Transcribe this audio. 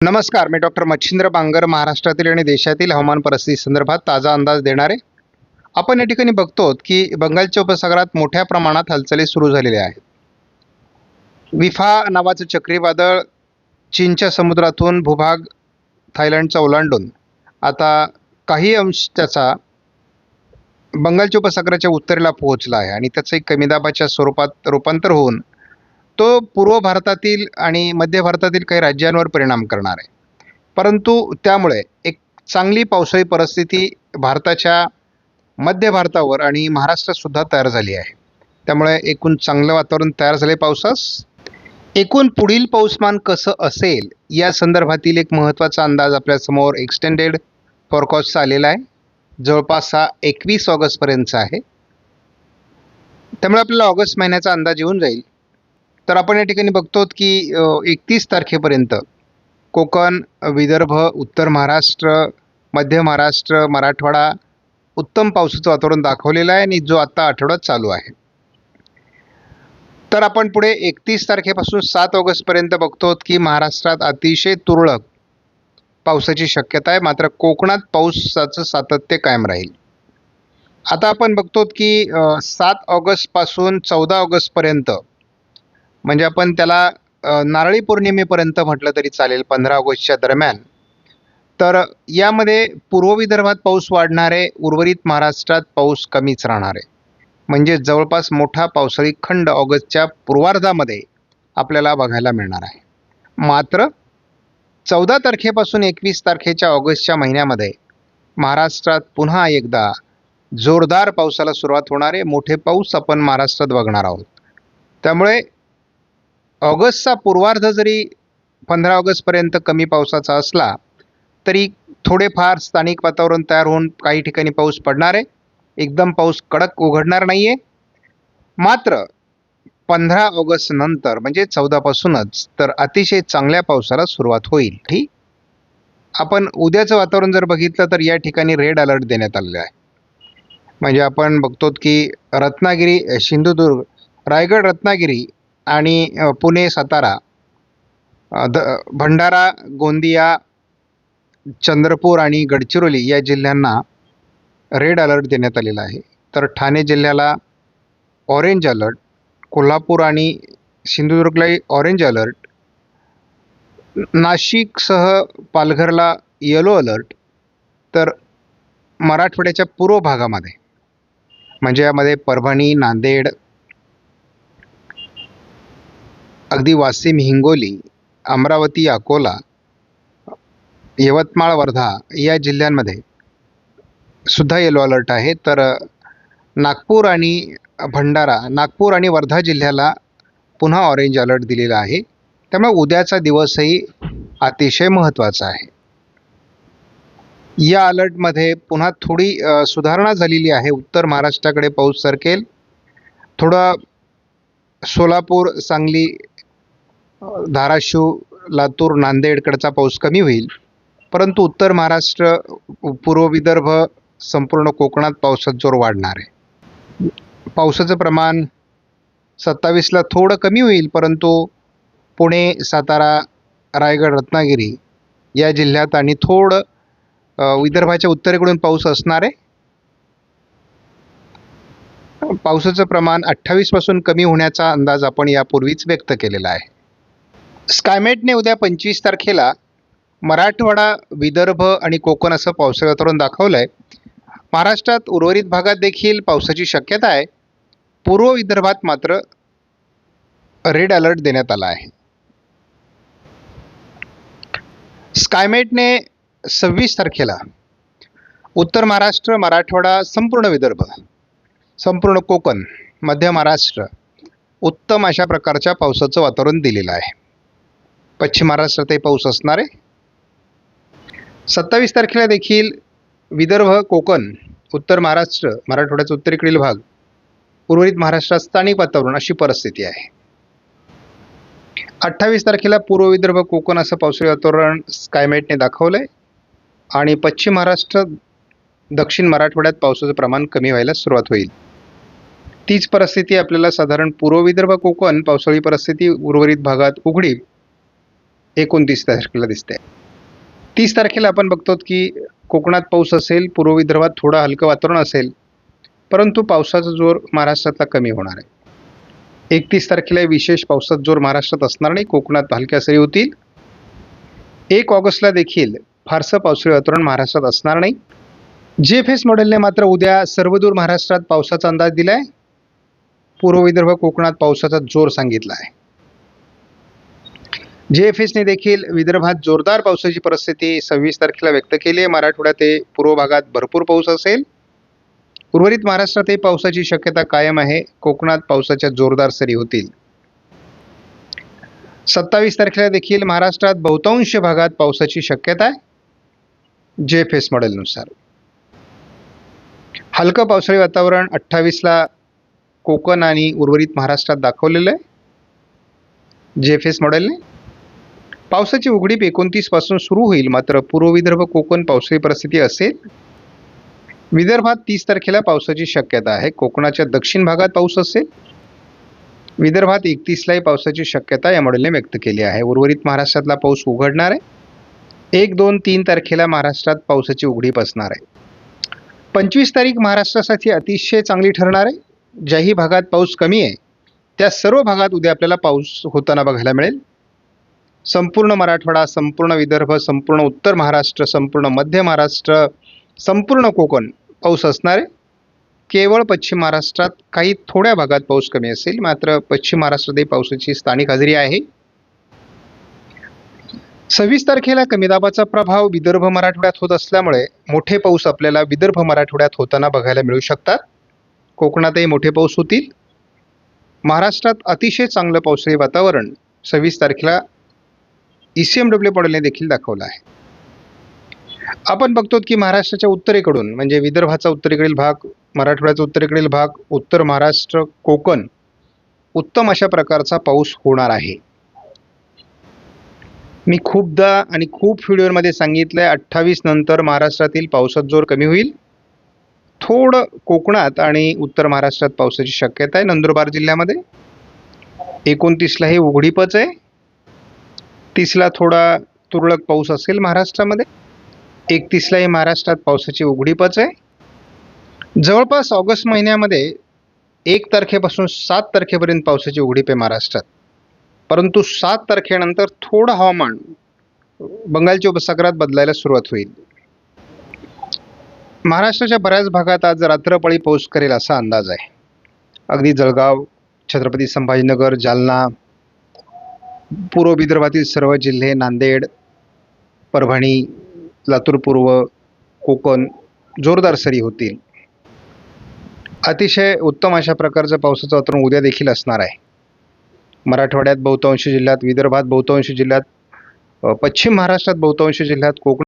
नमस्कार मी डॉक्टर मच्छिंद्र बांगर महाराष्ट्रातील आणि देशातील हवामान परिस्थिती संदर्भात ताजा अंदाज देणारे. आपण या ठिकाणी बघतो की बंगालच्या उपसागरात मोठ्या प्रमाणात हालचाली सुरू झालेल्या आहेत. विफा नावाचं चक्रीवादळ चीनच्या समुद्रातून भूभाग थायलंडचा ओलांडून आता काही अंश त्याचा बंगालच्या उपसागराच्या उत्तरेला पोहोचला आहे आणि त्याचं एक कमी दाबाच्या स्वरूपात रूपांतर होऊन तो पूर्व भारतातील आणि मध्य भारतातील काही राज्यांवर परिणाम करणार आहे. परंतु त्यामुळे एक चांगली पावसाळी परिस्थिती भारताच्या मध्य भारतावर आणि महाराष्ट्रातसुद्धा तयार झाली आहे. त्यामुळे एकूण चांगलं वातावरण तयार झाले पावसास. एकूण पुढील पाऊसमान कसं असेल या संदर्भातील एक महत्त्वाचा अंदाज आपल्यासमोर एक्सटेंडेड फॉरकॉस्टचा आलेला आहे. जवळपास हा एकवीस ऑगस्टपर्यंतचा आहे. त्यामुळे आपल्याला ऑगस्ट महिन्याचा अंदाज येऊन जाईल. तर आपण या ठिकाणी बघतो की एकतीस तारखेपर्यंत कोकण विदर्भ उत्तर महाराष्ट्र मध्य महाराष्ट्र मराठवाडा उत्तम पावसाचं वातावरण दाखवलेलं आहे आणि जो आता आठवड्यात चालू आहे. तर आपण पुढे एकतीस तारखेपासून सात ऑगस्टपर्यंत बघतो की महाराष्ट्रात अतिशय तुरळक पावसाची शक्यता आहे. मात्र कोकणात पावसाचं सातत्य कायम राहील. आता आपण बघतो की सात ऑगस्टपासून चौदा ऑगस्टपर्यंत म्हणजे आपण त्याला नारळी पौर्णिमेपर्यंत म्हटलं तरी चालेल पंधरा ऑगस्टच्या दरम्यान. तर यामध्ये पूर्व विदर्भात पाऊस वाढणार आहे उर्वरित महाराष्ट्रात पाऊस कमीच राहणार. आहे म्हणजे जवळपास मोठा पावसाळी खंड ऑगस्टच्या पूर्वार्धामध्ये आपल्याला बघायला मिळणार आहे. मात्र चौदा तारखेपासून एकवीस तारखेच्या ऑगस्टच्या महिन्यामध्ये महाराष्ट्रात पुन्हा एकदा जोरदार पावसाला सुरुवात होणार आहे. मोठे पाऊस आपण महाराष्ट्रात बघणार आहोत. त्यामुळे ऑगस्टचा पूर्वार्ध जरी पंधरा ऑगस्टपर्यंत कमी पावसाचा असला तरी थोडेफार स्थानिक वातावरण तयार होऊन काही ठिकाणी पाऊस पडणार आहे. एकदम पाऊस कडक उघडणार नाही आहे मात्र पंधरा ऑगस्ट नंतर म्हणजे चौदापासूनच तर अतिशय चांगल्या पावसाला सुरुवात होईल. ठीक? आपण उद्याचं वातावरण जर बघितलं तर या ठिकाणी रेड अलर्ट देण्यात आलेला आहे. म्हणजे आपण बघतो की रत्नागिरी सिंधुदुर्ग रायगड रत्नागिरी आणि पुणे सातारा द भंडारा गोंदिया चंद्रपूर आणि गडचिरोली या जिल्ह्यांना रेड अलर्ट देण्यात आलेला आहे. तर ठाणे जिल्ह्याला ऑरेंज अलर्ट कोल्हापूर आणि सिंधुदुर्गलाही ऑरेंज अलर्ट नाशिकसह पालघरला येलो अलर्ट तर मराठवाड्याच्या पूर्व भागामध्ये म्हणजे यामध्ये परभणी नांदेड अगदी वाशिम हिंगोली अमरावती अकोला यवतमाळ वर्धा या जिल्ह्यांमध्ये सुद्धा येलो अलर्ट आहे. तर नागपूर आणि भंडारा नागपूर आणि वर्धा जिल्ह्याला पुन्हा ऑरेंज अलर्ट दिलेला आहे. त्यामुळे उद्याचा दिवसही अतिशय महत्त्वाचा आहे. या अलर्टमध्ये पुन्हा थोडी सुधारणा झालेली आहे. उत्तर महाराष्ट्राकडे पाऊस सरकेल. थोडं सोलापूर सांगली धाराशिव लातूर नांदेडकडचा पाऊस कमी होईल. परंतु उत्तर महाराष्ट्र पूर्व विदर्भ संपूर्ण कोकणात पावसात जोर वाढणार आहे. पावसाचं प्रमाण सत्तावीसला थोडं कमी होईल परंतु पुणे सातारा रायगड रत्नागिरी या जिल्ह्यात आणि थोडं विदर्भाच्या उत्तरेकडून पाऊस असणार आहे. पावसाचं प्रमाण अठ्ठावीसपासून कमी होण्याचा अंदाज आपण यापूर्वीच व्यक्त केलेला आहे. स्कायमेटने उद्या पंचवीस तारखेला मराठवाडा विदर्भ आणि कोकण असं पावसाळी वातावरण दाखवलं आहे महाराष्ट्रात उर्वरित भागात देखील पावसाची शक्यता आहे. पूर्व विदर्भात मात्र रेड अलर्ट देण्यात आला आहे. स्कायमेटने सव्वीस तारखेला उत्तर महाराष्ट्र मराठवाडा संपूर्ण विदर्भ संपूर्ण कोकण मध्य महाराष्ट्र उत्तम अशा प्रकारच्या पावसाचं वातावरण दिलेलं आहे. पश्चिम महाराष्ट्रातही पाऊस असणार आहे. सत्तावीस तारखेला देखील विदर्भ कोकण उत्तर महाराष्ट्र मराठवाड्याचा उत्तरेकडील भाग उर्वरित महाराष्ट्रात स्थानिक वातावरण अशी परिस्थिती आहे. अठ्ठावीस तारखेला पूर्व विदर्भ कोकण असं पावसाळी वातावरण स्कायमेटने दाखवलं आहे आणि पश्चिम महाराष्ट्र दक्षिण मराठवाड्यात पावसाचं प्रमाण कमी व्हायला सुरुवात होईल. तीच परिस्थिती आपल्याला साधारण पूर्व विदर्भ कोकण पावसाळी परिस्थिती उर्वरित भागात उघडील एकोणतीस तारखेला दिसते तीस तारखेला आपण बघतो की कोकणात पाऊस असेल पूर्व विदर्भात थोडं हलकं वातावरण असेल परंतु पावसाचा जोर महाराष्ट्रातला कमी होणार आहे. एकतीस तारखेला विशेष पावसाचा जोर महाराष्ट्रात असणार नाही कोकणात हलक्या सरी होतील. एक ऑगस्टला देखील फारसं पावसाळी वातावरण महाराष्ट्रात असणार नाही. जे एफ एस मॉडेलने मात्र उद्या सर्वदूर महाराष्ट्रात पावसाचा अंदाज दिलाय. पूर्व विदर्भ कोकणात पावसाचा जोर सांगितला आहे. जे एफ एसने देखील विदर्भात जोरदार पावसाची परिस्थिती सव्वीस तारखेला व्यक्त केली आहे. मराठवाड्यात ते पूर्व भागात भरपूर पाऊस असेल. उर्वरित महाराष्ट्रातही पावसाची शक्यता कायम आहे. कोकणात पावसाच्या जोरदार सरी होतील. सत्तावीस तारखेला देखील महाराष्ट्रात बहुतांश भागात पावसाची शक्यता आहे. जे एफ एस मॉडेलनुसार. हलकं पावसाळी वातावरण अठ्ठावीसला कोकण आणि उर्वरित महाराष्ट्रात दाखवलेलं आहे. जे एफ एस मॉडेलने पावसाची उघडीप एकोणतीसपासून सुरू होईल मात्र पूर्व विदर्भ कोकण पावसाळी परिस्थिती असेल. विदर्भात तीस तारखेला पावसाची शक्यता आहे. कोकणाच्या दक्षिण भागात पाऊस असेल. विदर्भात एकतीसलाही पावसाची शक्यता या मॉडेलने व्यक्त केली आहे. उर्वरित महाराष्ट्रातला पाऊस उघडणार आहे. एक दोन तीन तारखेला महाराष्ट्रात पावसाची उघडीप असणार आहे. पंचवीस तारीख महाराष्ट्रासाठी अतिशय चांगली ठरणार आहे. ज्याही भागात पाऊस कमी आहे त्या सर्व भागात उद्या आपल्याला पाऊस होताना बघायला मिळेल. संपूर्ण मराठवाडा संपूर्ण विदर्भ संपूर्ण उत्तर महाराष्ट्र संपूर्ण मध्य महाराष्ट्र संपूर्ण कोकण पाऊस असणार आहे. केवळ पश्चिम महाराष्ट्रात काही थोड्या भागात पाऊस कमी असेल मात्र पश्चिम महाराष्ट्रातही पावसाची स्थानिक हजेरी आहे. सव्वीस तारखेला कमी दाबाचा प्रभाव विदर्भ मराठवाड्यात होत असल्यामुळे मोठे पाऊस आपल्याला विदर्भ मराठवाड्यात होताना बघायला मिळू शकतात. कोकणातही मोठे पाऊस होतील. महाराष्ट्रात अतिशय चांगलं पावसाळी वातावरण सव्वीस तारखेला ई सी एम डब्ल्यू पॉडेलने देखील दाखवलं आहे. आपण बघतो की महाराष्ट्राच्या उत्तरेकडून म्हणजे विदर्भाचा उत्तरेकडील भाग मराठवाड्याचा उत्तरेकडील भाग उत्तर महाराष्ट्र कोकण उत्तम अशा प्रकारचा पाऊस होणार आहे. मी खूपदा आणि खूप व्हिडिओमध्ये सांगितलं आहे अठ्ठावीस नंतर महाराष्ट्रातील पावसात जोर कमी होईल. थोडं कोकणात आणि उत्तर महाराष्ट्रात पावसाची शक्यता आहे नंदुरबार जिल्ह्यामध्ये. एकोणतीसला हे उघडीपच आहे. तीसला थोडा तुरळक पाऊस असेल महाराष्ट्रामध्ये. एकतीसलाही महाराष्ट्रात पावसाची उघडीपच आहे. जवळपास ऑगस्ट महिन्यामध्ये एक तारखेपासून सात तारखेपर्यंत पावसाची उघडीप आहे महाराष्ट्रात. परंतु सात तारखेनंतर थोडं हवामान बंगालच्या उपसागरात बदलायला सुरुवात होईल. महाराष्ट्राच्या बऱ्याच भागात आज रात्रपाळी पाऊस करेल असा अंदाज आहे. अगदी जळगाव छत्रपती संभाजीनगर जालना पूर्व विदर्भातील सर्व जिल्हे नांदेड परभणी लातूर पूर्व कोकण जोरदार सरी होतील. अतिशय उत्तम अशा प्रकारचं पावसाचं वातावरण उद्या देखील असणार आहे. मराठवाड्यात बहुतांश जिल्ह्यात विदर्भात बहुतांश जिल्ह्यात पश्चिम महाराष्ट्रात बहुतांश जिल्ह्यात कोकण